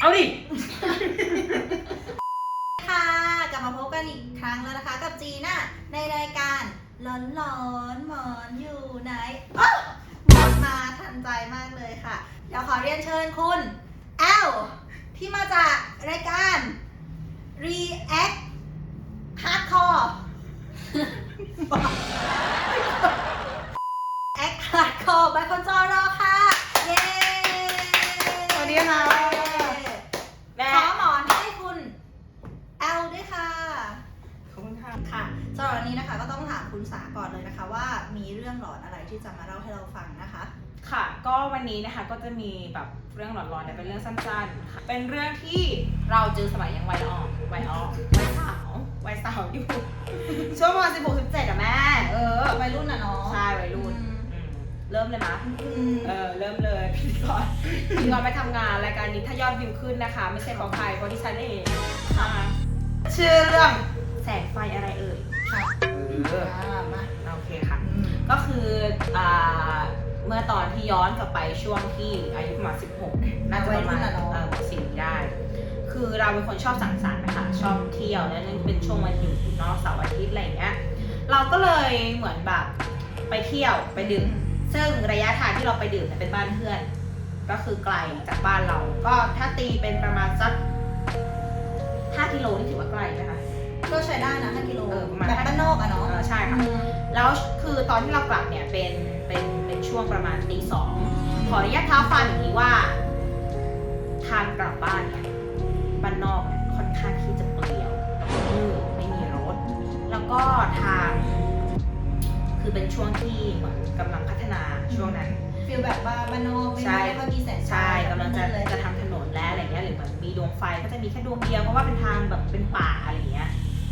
เอาดิ ค่ะกลับมาพบกันอีกครั้งแล้วนะคะ กับจีน่าในรายการร้อนร้อนๆหมอนอยู่ไหนอ๊ะหมอนมาทันใจมากเลยค่ะ เดี๋ยวขอเรียนเชิญคุณแอลที่มาจากรายการ React Hardcore Act Hardcore ไปคนจอรอค่ะ เย้ สวัสดีค่ะ แม่ ขอหมอนให้คุณแอลด้วยค่ะ ขอบคุณค่ะ ค่ะสำหรับวันนี้นะคะก็ต้องถามคุณสาก่อนเลยนะคะ ว่ามี เรื่องหลอนอะไรที่จะมาเล่าให้เราฟังนะคะ ค่ะ ก็วันนี้นะคะก็จะมีแบบเรื่องหลอนๆเนี่ยเป็นเรื่องสั้นๆค่ะเป็นเรื่องที่เราเจอสมัยยังวัยอ่อนวัยอ่อนวัยสาววัยสาวอยู่ ช่วงประมาณสิบหกสิบเจ็ดอะแม่ เออวัยรุ่นน่ะเนาะใช่วัยรุ่นอืมอืมเริ่มเลยมะอืมเออเริ่มเลยพิธีกรพิธีกรไปทำงานรายการนี้ถ้ายอดวิวขึ้นนะคะ ไม่ใช่เพราะใครเพราะที่ฉันเองค่ะชื่อเรื่องแสงไฟอะไรเอ่ยค่ะเอออ่ามาโอเคค่ะอืม ก็คืออ่าเมื่อตอนที่ย้อนกลับไปช่วงที่อายุประมาณ16น่าจะประมาณเออสี่ได้ คือเราเป็นคนชอบสังสรรค์นะคะชอบเที่ยวแล้วนั่นเป็นช่วงวันหยุดเนอกเสาร์อาทิตย์อะไรอย่างเงี้ยเราก็เลยเหมือนแบบไปเที่ยวไปดื่มซึ่งระยะทางที่เราไปดื่มเนี่ยเป็นบ้านเพื่อน ก็คือไกลจากบ้านเรา ก็ถ้าตีเป็นประมาณสัก5กิโลนี่ถือว่าไกลไหมคะ ก็ใช้ได้นะ5กิโลเออประมาณแบบบ้านนอกอะเนาะเออใช่ค่ะ อืม แล้วคือตอนที่เรากลับเนี่ยเป็นเป็นเป็นช่วงประมาณตีสองขออนุญาตเท้าความอย่างนี้ว่า ทางกลับบ้านเนี่ยบ้านนอกเนี่ยค่อนข้างที่จะเปลี่ยวมืดไม่มีรถ แล้วก็ทาง คือเป็นช่วงที่เหมือนกำลังพัฒนาช่วงนั้น ฟีลแบบว่าบ้านนอกไม่ใช่ ไม่ค่อยมีแสงไฟใช่กำลังจะเลยจะทำถนนแล้วอะไรเงี้ยหรือเหมือนมีดวงไฟก็จะมีแค่ดวงเดียวเพราะว่าเป็นทางแบบเป็นป่าอะไรเงี้ย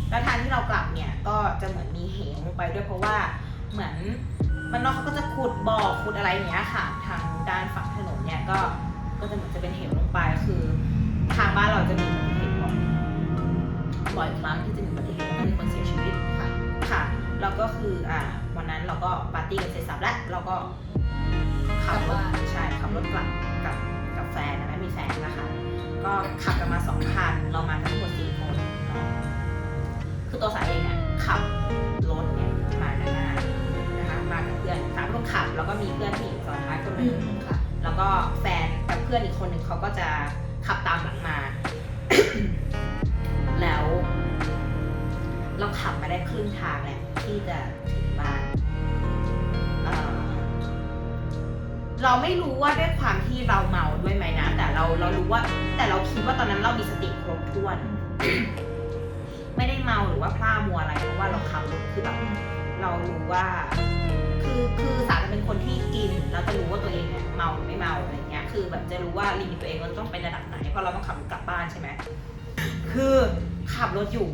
แล้วทางที่เรากลับเนี่ยก็จะเหมือนมีเหวลงไปด้วยเพราะว่าเหมือนมันนอกเขาก็จะขุดบ่อขุดอะไรอย่างเงี้ยค่ะ ทางด้านฝั่งถนนเนี่ยก็ก็จะเหมือนจะเป็นเหวลงไปคือทางบ้านเราจะมีอุบัติเหตุบ่อยบ่อยครั้งที่จะมีอุบัติเหตุแล้วก็มีคนเสียชีวิตค่ะค่ะแล้วก็คืออ่าวันนั้นเราก็ปาร์ตี้กันเสร็จสับแล้วเราก็ขับรถใช่ขับรถกลับกับกับแฟนนะไม่มีแฟนนะคะ ก็ขับกันมาสองคันเรามากันทั้งหมดสี่คนเนาะ คือตัวสายเองเนี่ยขับรถเนี่ยมาด้านหน้านะคะมากับเพื่อนสามคนขับ แล้วก็มีเพื่อนที่อยู่ซ้อนท้ายคนหอืนึ่งมค่ะ แล้วก็แฟนกับเพื่อนอีกคนหนึ่งเขาก็จะขับตามหลังมา แล้วเราขับมาได้ครึ่งทางแหละที่จะถึงบ้านเอ่อเราไม่รู้ว่าด้วยความที่เราเมาด้วยไหมนะ แต่เราเรารู้ว่า แต่เราคิดว่าตอนนั้นเรามีสติครบถ้วนไม่ได้ เมาหรือว่าพลาดมัวอะไรเพราะว่าเราขับรถคือแบบเรารู้ว่า คือคือสารเป็นคนที่กินเราจะรู้ว่าตัวเองเนี่ยเมาหรือไม่เมาอะไรเงี้ยคือแบบจะรู้ว่าลิมิตตัวเองมันต้องเป็นระดับไหนเพราะเราต้องขับรถกลับบ้านใช่ไหมคือขับรถอยู่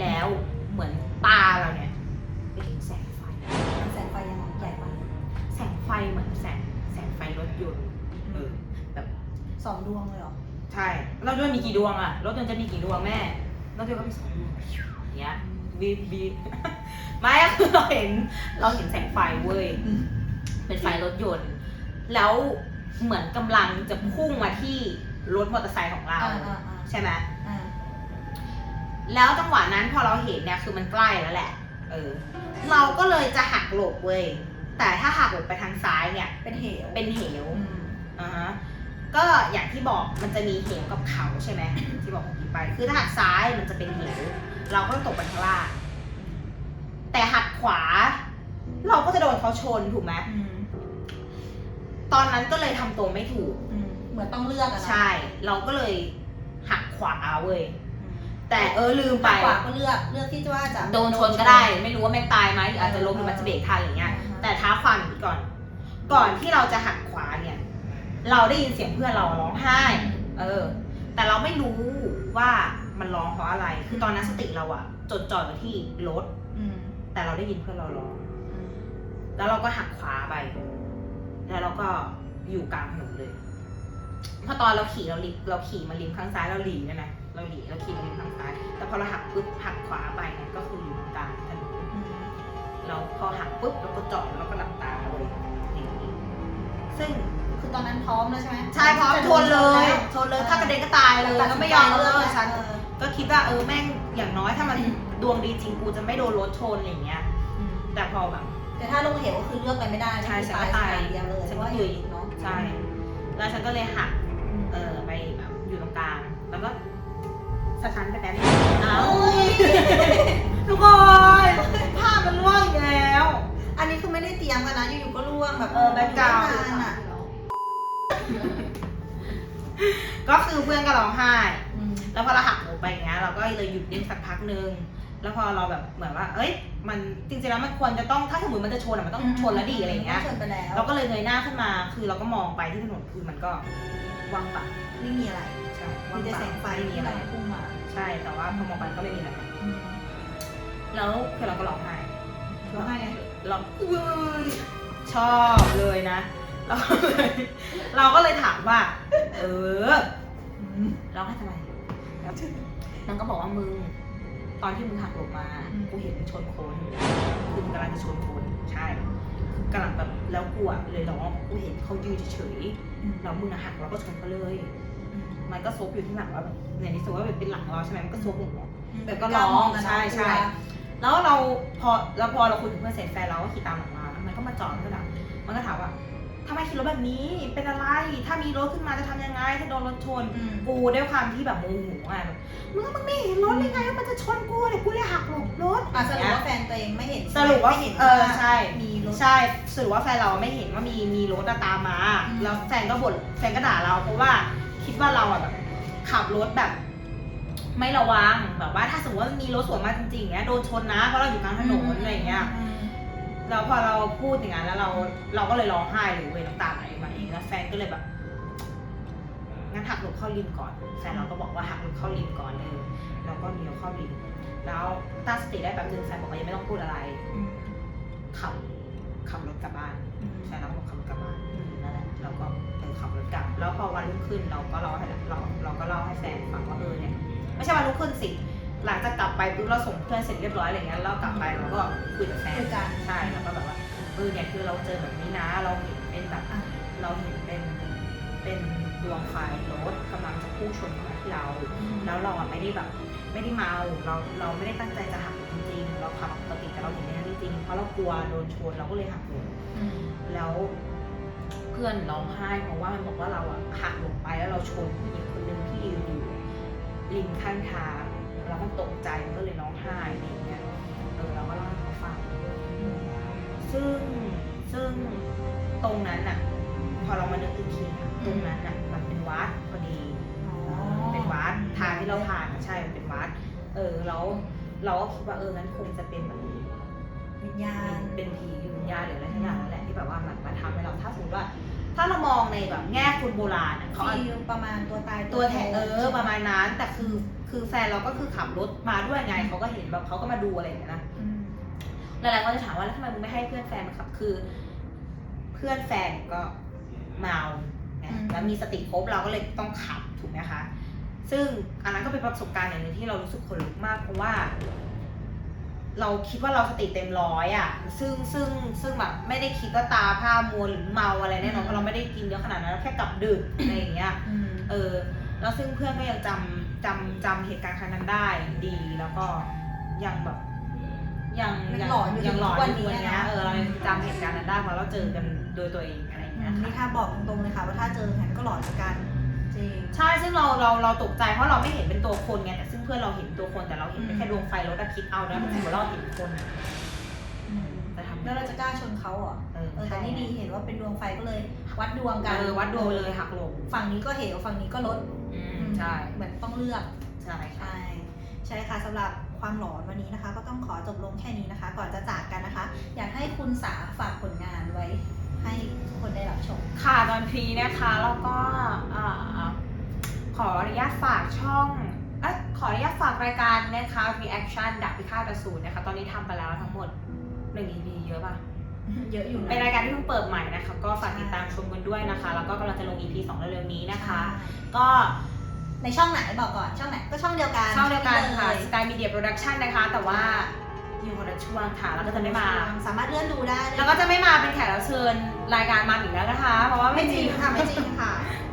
แล้วเหมือนตาเราเนี่ยไปเห็นแสงไฟแสงไฟยังไงใหญ่มากแสงไฟเหมือนแสงแสงไฟรถยนต์เออแบบสองดวงเลยเหรอใช่รถยนต์มีกี่ดวงอะรถยนต์จะมีกี่ดวงแม่ รถยนต์ก็มีสองดวงอย่างเงี้ยบีบบีบไม่อะคือเราเห็นเราเห็นแสงไฟเว้ยอืมเป็นไฟรถยนต์ แล้วเหมือนกำลังจะพุ่งมาที่รถมอเตอร์ไซค์ของเราอ่าอ่าอ่าใช่ไหมอ่าแล้วจังหวะนั้นพอเราเห็นเนี่ยคือมันใกล้แล้วแหละ เออ เราก็เลยจะหักหลบเว้ย แต่ถ้าหักหลบไปทางซ้ายเนี่ย เป็นเหว เป็นเหวอืมอ่าฮะก็อย่างที่บอกมันจะมีเหวกับเขาใช่ไหมที่บอกเมื่อกี้ ไป คือถ้าหักซ้ายมันจะเป็นเหวเราก็ต้องตกไปข้างล่าง แต่หักขวา เราก็จะโดนเขาชนถูกไหมอืมตอนนั้นก็เลยทำตัวไม่ถูกอืมเหมือนต้องเลือกอะเนาะใช่ เราก็เลยหักขวาเว้ยอืมแต่เออลืมไปขวาก็เลือก เลือกที่จะว่าจะโดนชนก็ได้ ไม่รู้ว่าแม่งตายไหมหรืออาจจะล้มหรือมันจะเบรกทันอะไรเงี้ยอ่าฮะแต่ท้าความอย่างนี้ก่อน ก่อนที่เราจะหักขวาเนี่ย เราได้ยินเสียงเพื่อนเราร้องไห้ เออ แต่เราไม่รู้ว่ามันร้องเพราะอะไร คือตอนนั้นสติเราอะจดจ่ออยู่ที่รถอืมแต่เราได้ยินเพื่อนเราร้องอืมแล้วเราก็หักขวาไป แล้วเราก็อยู่กลางถนนเลยเพราะตอนเราขี่เราลิเราขี่มาริมข้างซ้ายเราหลีเนี่ยนะเราหลีเราขี่มาริมข้างซ้าย แต่พอเราหักปุ๊บหักขวาไปเนี่ยก็คืออยู่กลางถนนอืมเราพอหักปุ๊บเราก็จอดแล้วก็หลับตาเลยอย่างนี้ซึ่ง คือตอนนั้นพร้อมแล้วใช่ไหมใช่พร้อมชนเลยชนเลยถ้ากระเด็นก็ตายเลยตัดก็สินไม่ใจยอมเอเลือกอแล้วฉันเออก็คิดว่าเออแม่งอย่างน้อยถ้ามันอืมดวงดีจริงกูจะไม่โดนรถชนอะไรอย่างเงี้ยอืมแต่พอแบบแต่ถ้าลงเหวก็คือเลือกไปไม่ได้ใช่คือฉันก็ตายสถนเดียวเลยฉันเพก็ราะว่าตุอยยู่เนาะใช่แล้วฉันก็เลยหักเออไปแบบอยู่ตรงกลางแล้วก็สะท้านไปแป๊บนึงเอ้าทุกคนภาพมันล่วงอีกแล้ว อันนี้คือไม่ได้เตรียมกันนะอยู่ๆก็ร่วงแบบเออแบ็คกราวด์ไม่นานอะ ก็คือเพื่อนก็ร้องไห้อืมแล้วพอเราหักหมูไปอย่างเงี้ยเราก็เลยหยุดนิ่งสักพักนึงแล้วพอเราแบบเหมือนว่า เอ้ย มันจริงๆแล้วมันควรจะต้องถ้าสมมติมันจะชนอะมันต้องชนแล้วดีอะไรอย่างเงี้ยชนไปแล้วเราก็เลยเงยหน้าขึ้นมา คือเราก็มองไปที่ถนนคือมันก็ว่างเปล่าไม่มีอะไรใช่มีว่างแต่เปล่าแสงไฟไม่มีที่อะไรมันพุ่งมาใช่แต่ว่าพอมองไปก็ไม่มีอะไรอืมแล้วคือเราก็ร้องไห้ร้องไห้ไงเราอื้อชอบเลยนะเราก็เลยเราก็เลยถามว่า เอออืม ร้องไห้ทำไมแล้วมันก็บอกว่ามึง ตอนที่มึงหักหลบมาอืมกูเห็นมึงชนคนคือมึงกำลังจะชนคน ใช่คือกำลังแบบแล้วกูอะเลยร้องกูเห็นเขายืนเฉยอืมๆแล้วมึงอะหักเราก็ชนเขาเลย มันก็ซบอยู่ที่หลังว่าแบบเนี่ยนี่สมมติว่าเป็นหลังเราใช่ไหมมันก็ซบอย่างเงี้ยแบบก็ร้องล้ามกันนะใช่ใช่แล้วเราพอแล้วพอเราคุยถึงเพื่อนเสร็จแฟนเราก็ขี่ตามหลังมาแล้วมันก็มาจอดด้วยนะมันก็ถามว่า ทำไมขี่รถแบบนี้ เป็นอะไร ถ้ามีรถขึ้นมาจะทำยังไง ถ้าโดนรถชน อืม กูด้วยความที่แบบโมโหอะแบบมึงก็มึงไม่เห็นรถได้ไงว่ามันจะชนกูเดี๋ยวกูเลยหักหลบรถ อะสรุปว่าแฟนตัวเองไม่เห็นสรุปว่าไม่เห็นเออใช่ มีรถ ใช่สรุปว่าแฟนเราไม่เห็นว่ามีมีรถอะตามมา อืม แล้วแฟนก็บ่นแฟนก็ด่าเรา เพราะว่าคิดว่าเราอะแบบขับรถแบบ ไม่ระวังแบบว่าถ้าสมมติว่ามีรถสวนมาจริงๆเนี้ยโดนชนนะเพราะเราอยู่กลางถนนอะไรอย่างเงี้ย อืม แล้วพอเราพูดอย่างนั้นแล้วเราเราก็เลยร้องไห้เลยเว้ยน้ำตาไหลมาเองแล้วแฟนก็เลยแบบงั้นหักหลบเข้าริมก่อนแฟนเราก็บอกว่าหักหลบเข้าริมก่อนเลยแล้วก็เลี้ยวเข้าริมแล้วตั้งสติได้แป๊บนึงแฟนบอกว่ายังไม่ต้องพูดอะไรขับขับรถกลับบ้านแฟนเราบอกขับรถกลับบ้านนั่นแหละเราก็เออขับรถกลับ แล้วพอวันรุ่งขึ้นเราก็เล่าให้เราเราก็เล่าให้แฟนฟังว่าเออเนี่ยไม่ใช่วันรุ่งขึ้นสิ หลังจากกลับไปปุ๊บเราส่งเพื่อนเสร็จเรียบร้อยอะไรเงี้ยเรากลับไปเราก็คุยกับแฟนคุยกัน ใช่แล้วก็แบบว่าเออเนี่ยคือเราเจอแบบนี้นะ เราเห็นเป็นแบบอะเราเห็นเป็นเป็นดวงไฟรถกำลังจะพุ่งชนเข้ามาที่เรา แล้วเราอะไม่ได้แบบไม่ได้เมาเราเราไม่ได้ตั้งใจจะหักหลบจริงๆ เราขับปกติแต่เราเห็นในนั้นจริงๆเพราะเรากลัวโดนชนเราก็เลยหักหลบอืมแล้วเพื่อนร้องไห้เพราะว่ามันบอกว่าเราอะหักหลบไปแล้วเราชนผู้หญิงคนหนึ่งที่ยืนอยู่ริมข้างทาง แล้วมันตกใจมันก็เลยร้องไห้อะไรอย่างเงี้ยเออเราก็เล่าให้เขาฟัง ซึ่งซึ่งตรงนั้นอะพอเรามานึกอีกทีอะตรงนั้นอะมันเป็นวัดพอดีอ๋อเป็นวัดทางที่เราผ่านอะใช่มันเป็นวัด เออแล้วเราก็คิดว่าเอองั้นคงจะเป็นแบบวิญญาณเป็นผีวิญญาณหรืออะไรทั้งอย่างนั่นแหละที่แบบว่ามันมาทำให้เราถ้าสมมติว่า ถ้าเรามองในแบบแง่คนโบราณอะเขาอาจ ฟีลประมาณตัวตายตัวแทนเออใช่ไหประมาณนั้นแต่คือ คือแฟนเราก็คือขับรถมาด้วยไงเขาก็เห็นแบบเขาก็มาดูอะไรอย่างเงี้ยนะอืมหลายๆคนจะถามว่าแล้วทำไมมึงไม่ให้เพื่อนแฟนมาขับคือ เพื่อนแฟนก็เมาไงแล้วมีสติครบเราก็เลยต้องขับถูกไหมคะซึ่งอันนั้นก็เป็นประสบการณ์อย่างหนึ่งที่เรารู้สึกขนลุกมากเพราะว่า เราคิดว่าเราสติเต็มร้อยอะ ซึ่งซึ่งซึ่งแบบไม่ได้คิดว่าตาผ้ามัวหรือเมาอะไรแน่นอนเพราะเราไม่ได้กินเยอะขนาดนั้นเราแค่กลับดึกอะไรอย่างเงี้ยอืมเออแล้วซึ่งเพื่อนก็ยังจำ จำจำเหตุการณ์ครั้งนั้นได้ดีแล้วก็ยังแบบยังยังหลอนอยู่ยังหลอนทุกวันอยู่นี้วันเนี้ยนะ เออเรายังจำเหตุการณ์นั้นได้เพราะเราเจอกันโดยตัวเองอะไรอย่างเงี้ยนี่ค่ะถ้าบอกตรงๆเลยค่ะ ว่าถ้าเจองั้นก็หลอนเหมือนกัน จริง ใช่ ซึ่งเราเราเราตกใจเพราะเราไม่เห็นเป็นตัวคนไงแต่ซึ่งเพื่อนเราเห็นตัวคนแต่เราเห็นเป็นแค่ดวงไฟรถอะคิดเอานะมันถือว่าเราเห็นคนอะอืมแต่ทำแล้วเราจะกล้าชนเขาเหรอเออเออแต่นี่ดีเห็นว่าเป็นดวงไฟก็เลย วัดดวงกันเออวัดดวงเลยหักหลบ ฝั่งนี้ก็เหวฝั่งนี้ก็ลดอืม ใช่ เหมือนต้องเลือก ใช่ค่ะ ใช่ใช่ค่ะสำหรับความหลอนวันนี้นะคะ ก็ต้องขอจบลงแค่นี้นะคะ ก่อนจะจากกันนะคะ อยากให้คุณสาฝากผลงานไว้ให้ทุกคนได้รับชม ค่ะตอนพีนะคะแล้วก็อ่าขออนุญาตฝากช่องเอยขออนุญาตฝากรายการนะคะ reaction ดับพิฆาตอสูรนะคะ ตอนนี้ทำไปแล้วทั้งหมดหนึ่ง EP เยอะป่ะ เยอะอยู่นะเป็นรายการที่เพิ่งเปิดใหม่นะคะ ก็ฝากติดตามชมกันด้วยนะคะ แล้วก็กำลังจะลง EP 2เร็วๆนี้นะคะ ก็ ในช่องไหนบอกก่อนช่องไหนก็ช่องเดียวกันช่องเดียวกันค่ะ เลย Sky Media Production นะคะ แต่ว่าอยู่คนละช่วงค่ะแล้วก็จะไม่มา สามารถเลื่อนดูได้เลยแล้วก็จะไม่มาเป็นแขกรับเชิญรายการมาอีกแล้วนะคะ เพราะว่าไม่ไม่จจริริงงค่ะไม่จริงค่ะ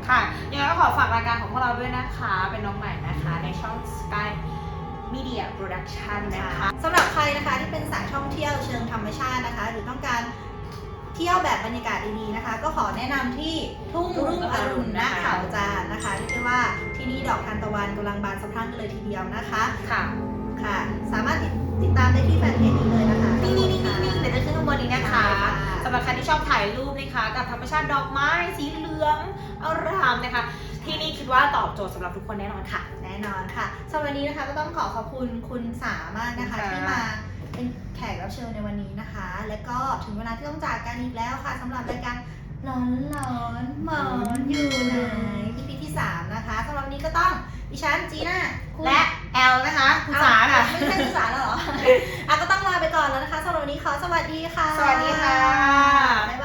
ค่ะยังไงก็ขอฝากรายการของพวกเราด้วยนะคะ เป็นน้องใหม่นะคะ ในช่อง Sky Media Production นะคะ สำหรับใครนะคะที่เป็นสายท่องเที่ยวเชิงธรรมชาตินะคะ หรือต้องการเที่ยวแบบบรรยากาศดีๆนะคะ ก็ขอแนะนำที่ทุ่งรุ่งอรุณนาเขาจานนะคะเรียกได้ว่าที่นี่ ดอกทานตะวันกำลังบานสะพรั่งกันเลยทีเดียวนะคะค่ะ ค่ะ สามารถติดติดตามได้ที่แฟนเพจนี้เลยนะคะนี่นี่นี่นี่เดี๋ยวจะขึ้นข้างบนนี้นะคะใช่ค่ะสำหรับใครที่ชอบถ่ายรูปนะคะ กับธรรมชาติดอกไม้สีเหลืองอารามนะคะ ที่นี่คิดว่าตอบโจทย์สำหรับทุกคนแน่นอนค่ะ แน่นอนค่ะสำหรับวันนี้นะคะก็ต้องขอขอบคุณคุณสามากนะคะค่ะ ที่มาเป็นแขกรับเชิญในวันนี้นะคะ และก็ถึงเวลาที่ต้องจากกันอีกแล้วค่ะสำหรับรายการร้อนร้อนหมอนอยู่ไหน EP ที่3 นะคะสำหรับวันนี้ก็ต้องดิฉันจีน่าคุณและแอลนะคะคุณสาค่ะไม่ใช่คุณสาแล้วเหรออะก็ต้องลาไปก่อนแล้วนะคะสำหรับวันนี้ขอสวัสดีค่ะ สวัสดีค่ะบ๊ายบาย